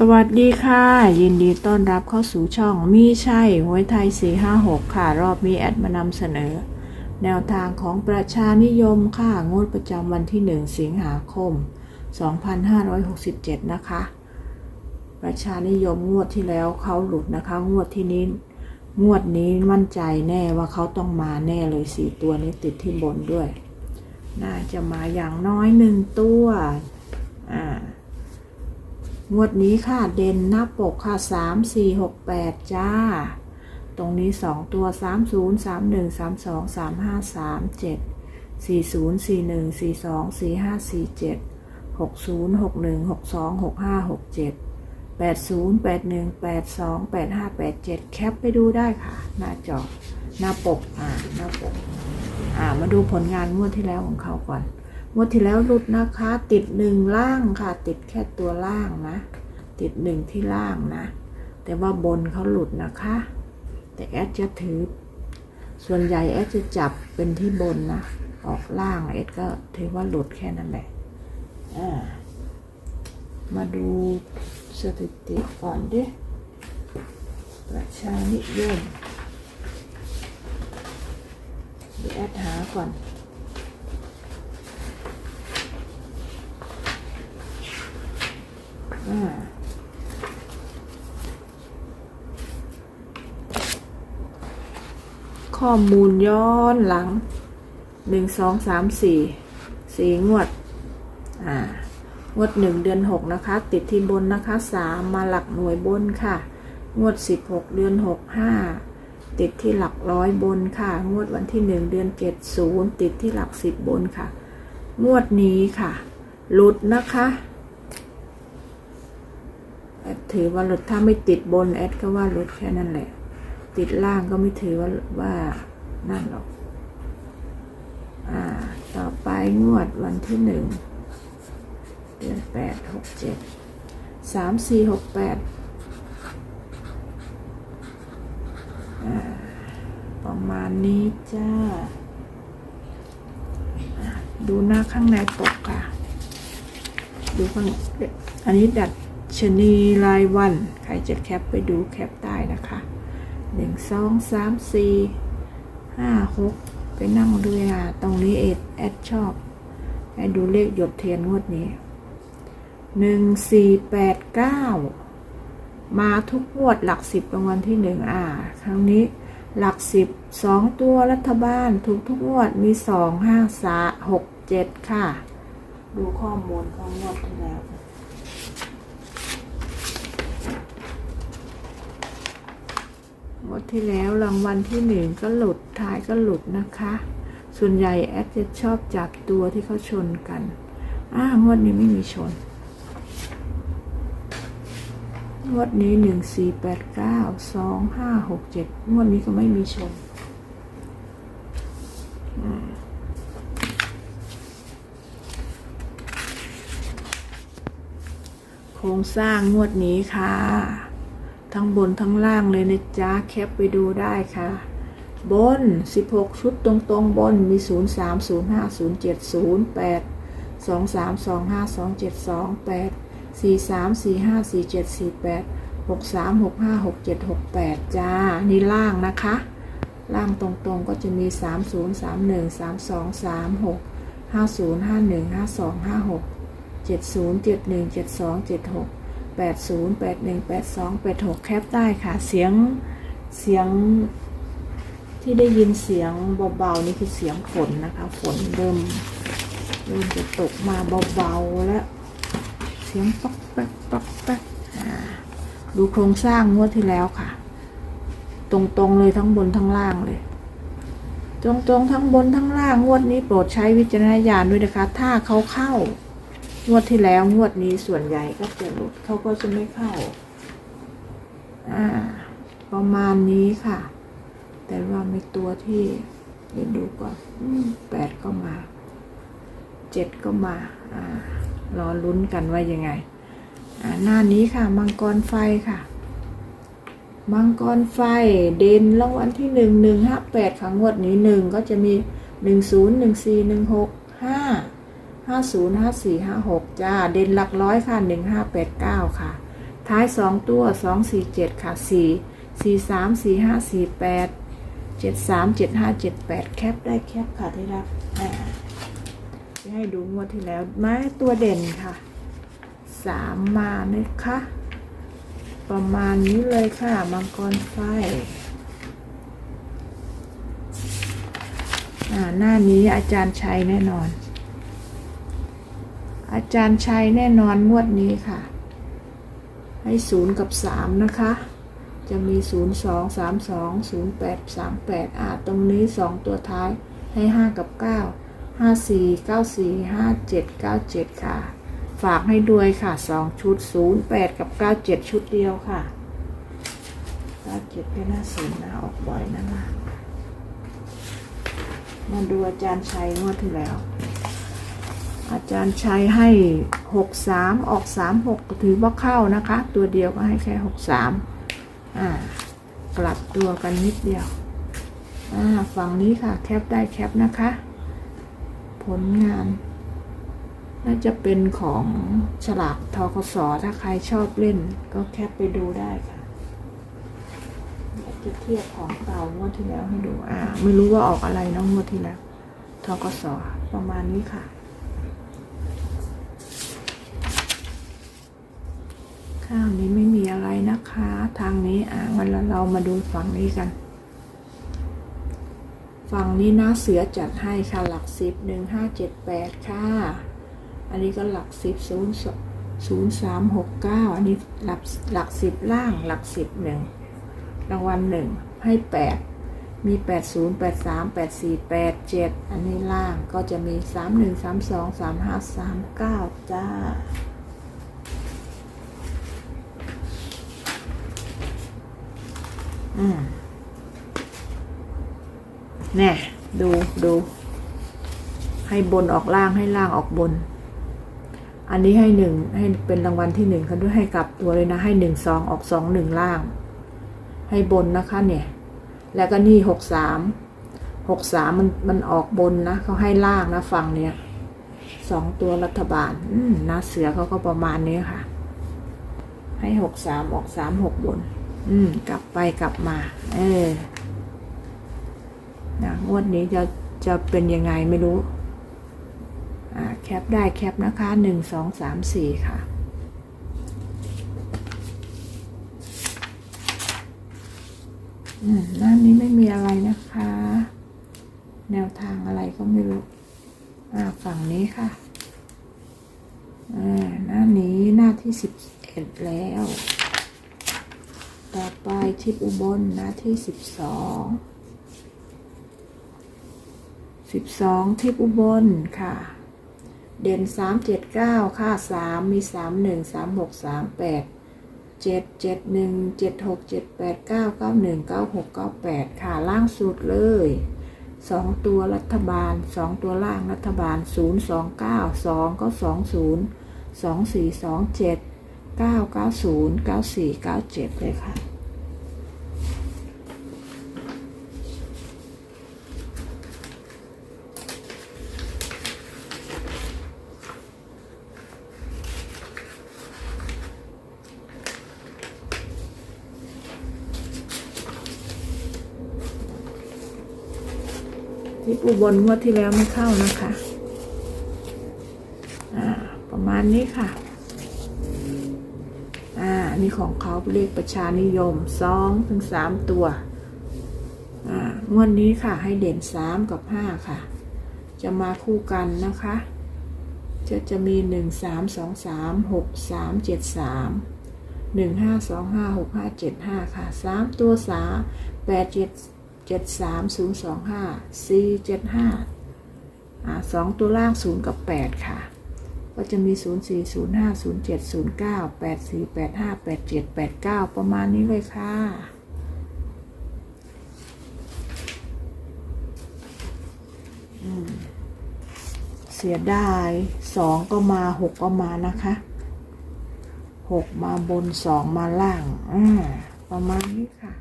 สวัสดีค่ะ ยินดีต้อนรับเข้าสู่ช่องมีใช่หวยไทย 456 ค่ะ รอบนี้แอดมานำเสนอ แนวทางของประชานิยมค่ะ งวดประจำวันที่ 1 สิงหาคม 2567 นะคะ ประชานิยมงวดที่แล้วเขาหลุดนะคะ งวดที่นี้ งวดนี้มั่นใจแน่ว่าเขาต้องมาแน่เลยสี่ตัวนี้ติดที่บนด้วย น่าจะมาอย่างน้อยหนึ่งตัว อ่า งวดนี้ค่ะเด่นหน้าปกค่ะสามสี่หกแปดจ้า ตรงนี้สองตัวสามศูนย์สามหนึ่งสามสองสามห้าสามเจ็ดสี่ศูนย์สี่หนึ่งสี่สองสี่ห้าสี่เจ็ดหกศูนย์หกหนึ่งหกสองหกห้าหกเจ็ดแปดศูนย์แปดหนึ่งแปดสองแปดห้าแปดเจ็ดแคปไปดูได้ค่ะ หน้าจอหน้าปกอ่าหน้าปกอ่ามาดูผลงานงวดที่แล้วของเขาก่อน งวดที่แล้วหลุดนะคะ ติดหนึ่งล่างค่ะ ติดแค่ตัวล่างนะ ติดหนึ่งที่ล่างนะ แต่ว่าบนเขาหลุดนะคะ แต่แอดจะถือ ส่วนใหญ่แอดจะจับเป็นที่บนนะ ออกล่างแอดก็ถือว่าหลุดแค่นั้นแหละมาดูสถิติก่อนดิประชานิยมเดี๋ยวแอดหาก่อน อ่า ข้อมูลย้อนหลังหนึ่งสองสามสี่สี่งวด อ่างวดหนึ่งเดือนหกนะคะ ติดที่บนนะคะสามมาหลักหน่วยบนค่ะ งวดสิบหกเดือนหกห้าติดที่หลักร้อยบนค่ะ งวดวันที่หนึ่งเดือนเจ็ดศูนย์ติดที่หลักสิบบนค่ะ งวดนี้ค่ะหลุดนะคะ ถือว่าหลุดถ้าไม่ติดบนแอดก็ว่าหลุดแค่นั้นแหละ ติดล่างก็ไม่ถือว่าว่านั่นหรอกอ่าต่อไปงวดวันที่หนึ่งเดือนแปดหกเจ็ดสามสี่หกแปดอ่าประมาณนี้จ้า ดูหน้าข้างในปกค่ะ ดูข้าง อันนี้ดัด ชนีรายวัน ใครจะแคปไปดูแคปได้นะคะหนึ่งสองสามสี่ห้าหกไปนั่งดูอะตรงนี้เอ็ดแอดชอบให้ดูเลขหยดเทียนงวดนี้หนึ่งสี่แปดเก้ามาทุกงวดหลักสิบรางวัลที่หนึ่งอ่า ครั้งนี้หลักสิบสองตัวรัฐบาลถูกทุกงวดมีสองห้าสาหกเจ็ดค่ะ ดูข้อมูลของงวดที่แล้ว งวดที่แล้วรางวัลที่หนึ่งก็หลุดท้ายก็หลุดนะคะ ส่วนใหญ่แอดจะชอบจับตัวที่เขาชนกันอ่างวดนี้ไม่มีชน งวดนี้หนึ่งสี่แปดเก้าสองห้าหกเจ็ดงวดนี้ก็ไม่มีชนโครงสร้างงวดนี้ค่ะ ทั้งบนทั้งล่างเลยนะจ๊ะแคปไปดูได้ค่ะ บน 16 ชุดตรงๆ บนมี 0 3 0 5 0 7 0 8 2 3 2 5 2 7 2 8 4 3 4 5 4 7 4 8 6 3 6 5 6 7 6 8 จ้า นี่ล่างนะคะ ล่างตรงๆก็จะมี 3 0 3 1 3 2 3 6 5 0 5 1 5 2 5 6 7 0 7 1 7 2 7 6 8 0 8 1 8 2 8 6 แคปได้ค่ะ เสียง เสียงที่ได้ยินเสียงเบาๆนี่คือเสียงฝนนะคะ ฝนเริ่ม เริ่มจะตกมาเบาๆแล้ว เสียงป๊อกแป๊กป๊อกแป๊กอ่าดูโครงสร้างงวดที่แล้วค่ะ ตรงๆเลยทั้งบนทั้งล่างเลยตรงๆทั้งบนทั้งล่างงวดนี้โปรดใช้วิจารณญาณด้วยนะคะ ถ้าเขาเข้า งวดที่แล้วงวดนี้ส่วนใหญ่ก็จะหลุดเขาก็จะไม่เข้า อ่า ประมาณนี้ค่ะ แต่ว่ามีตัวที่เดี๋ยวดูก่อนแปดก็มาเจ็ดก็มา อ่ารอลุ้นกันว่ายังไง อ่าหน้านี้ค่ะ มังกรไฟค่ะ มังกรไฟเด่นรางวัลที่หนึ่งหนึ่งห้าแปดค่ะงวดนี้หนึ่งก็จะมีหนึ่งศูนย์หนึ่งสี่หนึ่งหก ห้าศูนย์ห้าสี่ห้าหกจ้า เด่นหลักร้อยค่ะหนึ่งห้าแปดเก้าค่ะ ท้ายสองตัวสองสี่เจ็ดค่ะสี่สี่สามสี่ห้าสี่แปดเจ็ดสามเจ็ดห้าเจ็ดแปดแคปได้แคปค่ะที่รักอ่าจะให้ดูงวดที่แล้วไม้ตัวเด่นค่ะสามมานะคะ ประมาณนี้เลยค่ะ มังกรไฟอ่าหน้านี้อาจารย์ชัยแน่นอน อาจารย์ชัยแน่นอนงวดนี้ค่ะ ให้ศูนย์กับสามนะคะ จะมีศูนย์สองสามสองศูนย์แปดสามแปดอ่าตรงนี้สองตัวท้ายให้ห้ากับเก้าห้าสี่เก้าสี่ห้าเจ็ดเก้าเจ็ดค่ะ ฝากให้ด้วยค่ะสองชุดศูนย์แปดกับเก้าเจ็ดชุดเดียวค่ะเก้าเจ็ดก็น่าศูนย์นะออกบ่อยนะล่ะมาดูอาจารย์ชัยงวดที่แล้ว อาจารย์ชัยให้หกสามออกสามหกถือว่าเข้านะคะ ตัวเดียวก็ให้แค่หกสามอ่ากลับตัวกันนิดเดียวอ่าฝั่งนี้ค่ะ แคปได้แคปนะคะ ผลงาน น่าจะเป็นของฉลากทกสถ้าใครชอบเล่น ก็แคปไปดูได้ค่ะจะเทียบของเก่างวดที่แล้วให้ดูอ่าไม่รู้ว่าออกอะไรเน้องงวดที่แล้วทกสประมาณนี้ค่ะ ข้างนี้ไม่มีอะไรนะคะ ทางนี้อ่าวันละเรามาดูฝั่งนี้กัน ฝั่งนี้นะเสือจัดให้ค่ะหลักสิบหนึ่งห้าเจ็ดแปดค่ะ อันนี้ก็หลักสิบศูนย์ศูนย์สามหกเก้าอันนี้หลักหลักสิบล่างหลักสิบหนึ่งรางวัลหนึ่งให้แปดมีแปดศูนย์แปดสามแปดสี่แปดเจ็ดอันนี้ล่างก็จะมีสามหนึ่งสามสองสามห้าสาม เก้าจ้าอืมแน่ดูดู ให้บนออกล่างให้ล่างออกบน อันนี้ให้หนึ่งให้เป็นรางวัลที่หนึ่งเขาด้วยให้กลับตัวเลยนะ ให้หนึ่งสองออกสองหนึ่งล่าง ให้บนนะคะ เนี่ย แล้วก็นี่หกสามหกสามมันมันออกบนนะเขาให้ล่างนะฝั่งเนี่ยสองตัวรัฐบาลอืมนะเสือเขาก็ประมาณนี้ค่ะ ให้หกสามออกสามหกบน อืม กลับไปกลับมา เออนะงวดนี้จะจะเป็นยังไงไม่รู้ อ่า แคปได้แคปนะคะหนึ่งสองสามสี่ค่ะอืมหน้านี้ไม่มีอะไรนะคะ แนวทางอะไรก็ไม่รู้ อ่า ฝั่งนี้ค่ะ อ่า หน้านี้หน้าที่สิบเอ็ดแล้ว ไปทิศอุบลน้าที่สิบสองสิบสองทิศอุบลค่ะ เด่นสามเจ็ดเก้าค่าสามมีสามหนึ่งสามหกสามแปดเจ็ดเจ็ดหนึ่งเจ็ดหกเจ็ดแปดเก้าเก้าหนึ่งเก้าหกเก้าแปดค่ะล่างสุดเลยสองตัวรัฐบาลสองตัวล่างรัฐบาลศูนย์สองเก้าสองก็สองศูนย์สองสี่สองเจ็ดเก้าเก้าศูนย์เก้าสี่เก้าเจ็ดเลยค่ะ ที่อุบลงวดที่แล้วไม่เข้านะคะอ่าประมาณนี้ค่ะ อ่า นี่ของเขาเลขประชานิยมสองถึงสามตัว อ่างวดนี้ค่ะ ให้เด่นสามกับห้าค่ะ จะมาคู่กันนะคะ จะจะมีหนึ่งสามสองสามหกสามเจ็ดสามหนึ่งห้าสองห้าหกห้าเจ็ดห้าค่ะสามตัวสามแปดเจ็ด เจ็ดสามศูนย์สองห้าสี่เจ็ดห้าสองตัวล่างศูนย์กับแปดค่ะ ก็จะมีศูนย์สี่ศูนย์ห้าศูนย์เจ็ดศูนย์เก้าแปดสี่แปดห้าแปดเจ็ดแปดเก้าประมาณนี้เลยค่ะเสียดายสองก็มาหกก็มานะคะหกมาบนสองมาล่าง ประมาณนี้ค่ะ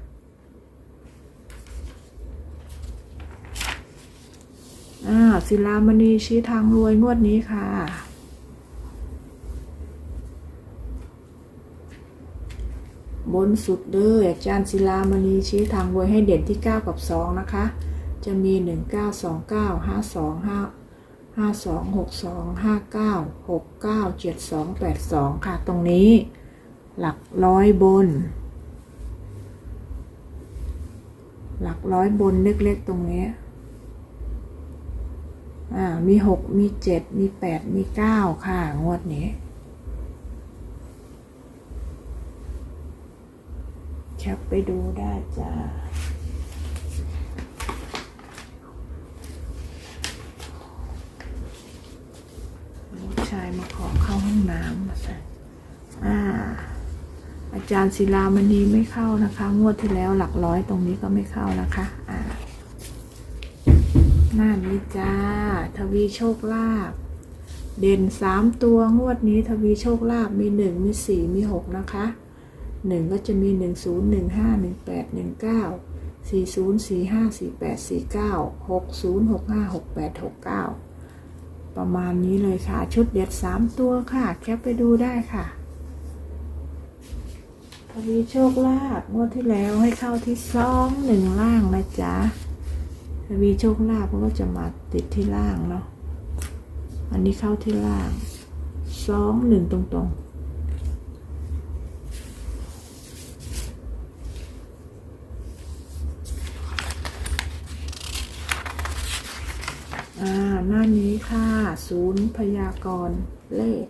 อ่าศิลามณีชี้ทางรวยงวดนี้ค่ะบนสุดเด้ออาจารย์ศิลามณีชี้ทางไว้ให้เด่นที่ 9 กับ 2 นะคะ จะมี 1 9 2 9 5 2 5 5 2 6 2 5 9 6 9 7 2 8 2 ค่ะ ตรงนี้ หลักร้อยบน หลักร้อยบนเล็กๆตรงนี้ อ่ามีหกมีเจ็ดมีแปดมีเก้าค่ะ งวดนี้ แคปไปดูได้จ้าลูกชายมาขอเข้าห้องน้ำมาใส่อ่าอาจารย์ศิลามณีไม่เข้านะคะ งวดที่แล้วหลักร้อยตรงนี้ก็ไม่เข้านะคะ อ่า หน้านี้จ้า ทวีโชคลาภเด่นสามตัวงวดนี้ทวีโชคลาภมีหนึ่งมีสี่มีหกนะคะหนึ่งก็จะมีหนึ่งศูนย์หนึ่งห้าหนึ่งแปดหนึ่งเก้าสี่ศูนย์สี่ห้าสี่แปดสี่เก้าหกศูนย์หกห้าหกแปดหกเก้าประมาณนี้เลยค่ะ ชุดเด็ดสามตัวค่ะ แคปไปดูได้ค่ะทวีโชคลาภงวดที่แล้วให้เข้าที่สองหนึ่งล่างนะจ๊ะ ทวีโชคลาภก็จะมาติดที่ล่างเนาะ อันนี้เข้าที่ล่างสองหนึ่งตรงๆอ่าหน้านี้ค่ะ ศูนย์พยากรณ์เลข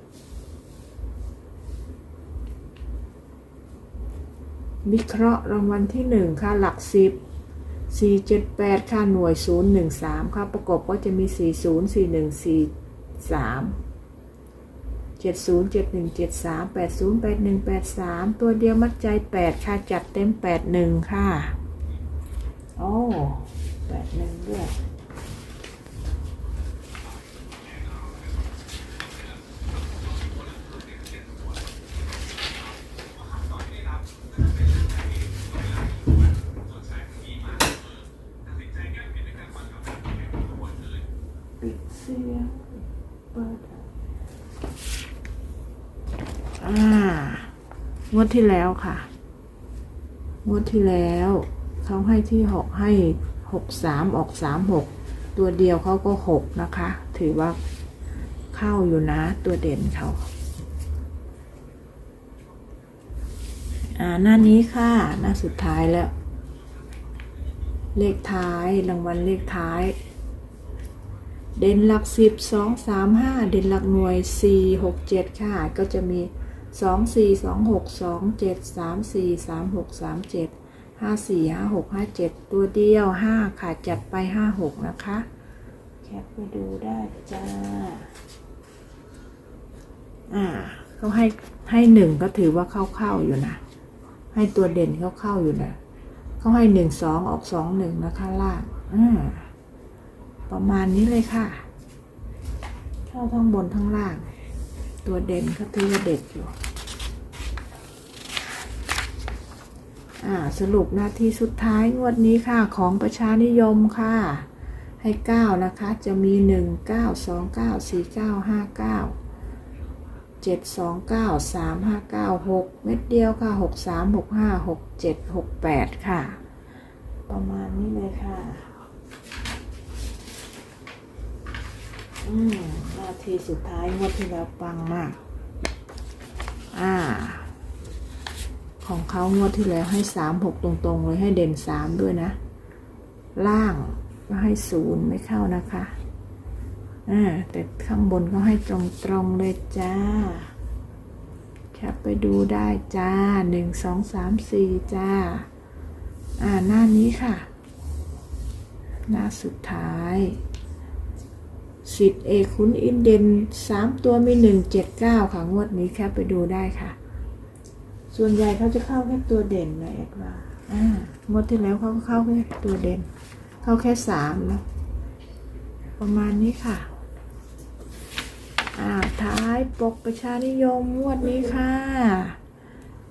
วิเคราะห์รางวัลที่หนึ่งค่ะ หลักสิบ สี่เจ็ดแปดค่าหน่วยศูนย์หนึ่งสามค่ะ ประกบก็จะมีสี่ศูนย์สี่หนึ่งสี่สามเจ็ดศูนย์เจ็ดหนึ่งเจ็ดสามแปดศูนย์แปดหนึ่งแปดสามตัวเดียวมัดใจแปดค่ะ จัดเต็มแปดหนึ่งค่ะ โอ้แปดหนึ่งด้วย ปิดเสียงเปิดอ่า งวดที่แล้วค่ะ งวดที่แล้วเขาให้ที่หกให้หกสามออกสามหกตัวเดียวเขาก็หกนะคะ ถือว่าเข้าอยู่นะ ตัวเด่นเขาอ่าหน้านี้ค่ะ หน้าสุดท้ายแล้ว เลขท้ายรางวัลเลขท้าย เด่นหลักสิบสองสามห้าเด่นหลักหน่วยสี่หกเจ็ดค่ะ ก็จะมี สองสี่สองหกสองเจ็ดสามสี่สามหกสามเจ็ดห้าสี่ห้าหกห้าเจ็ดตัวเดียวห้าค่ะจัดไปห้าหกนะคะ แคปไปดูได้จ้า อ่าเขาให้ให้หนึ่งก็ถือว่าเข้าๆอยู่นะ ให้ตัวเด่นเข้าเข้าๆอยู่นะเขาให้หนึ่งสองออกสองหนึ่งนะคะล่างอ่าประมาณนี้เลยค่ะเข้าทั้งบนทั้งล่าง ตัวเด่นก็ถือว่าเด็ดอยู่ อ่า สรุปหน้าที่สุดท้ายงวดนี้ค่ะของประชานิยมค่ะ ให้เก้านะคะ จะมีหนึ่งเก้าสองเก้าสี่เก้าห้าเก้าเจ็ดสองเก้าสามห้าเก้าหกเม็ดเดียวค่ะหกสามหกห้าหกเจ็ดหกแปดค่ะ ประมาณนี้เลยค่ะ อืมนาทีสุดท้ายงวดที่แล้วปังมาก อ่า ของเขางวดที่แล้วให้สามหกตรงๆเลยให้เด่นสามด้วยนะ ล่างก็ให้ศูนย์ไม่เข้านะคะอ่าแต่ข้างบนก็ให้ตรงๆเลยจ้าแคปไปดูได้จ้าหนึ่งสองสามสี่จ้า อ่าหน้านี้ค่ะ หน้าสุดท้ายสิทธิ์เอกคุณอินเดนสามตัวมีหนึ่งเจ็ดเก้าค่ะ งวดนี้แคปไปดูได้ค่ะ ส่วนใหญ่เขาจะเข้าแค่ตัวเด่นนะเอ็ดว่าอ่างวดที่แล้วเขาก็เข้าแค่ตัวเด่น เข้าแค่สามแล้วประมาณนี้ค่ะอ่าท้ายปกประชานิยมงวดนี้ค่ะ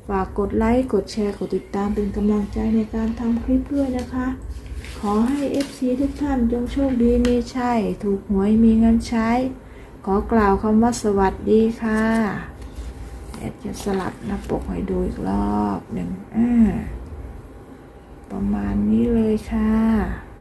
ฝากกดไลค์ กดแชร์ กดติดตามเป็นกำลังใจในการทำคลิปด้วยนะคะ ขอให้ FC ทุกท่านจงโชคดีมีชัยถูกหวยมีเงินใช้ ขอกล่าวคำว่าสวัสดีค่ะ อดจะสลับหน้าปกให้ดูอีกรอบหนึ่งอ่าประมาณนี้เลยค่ะ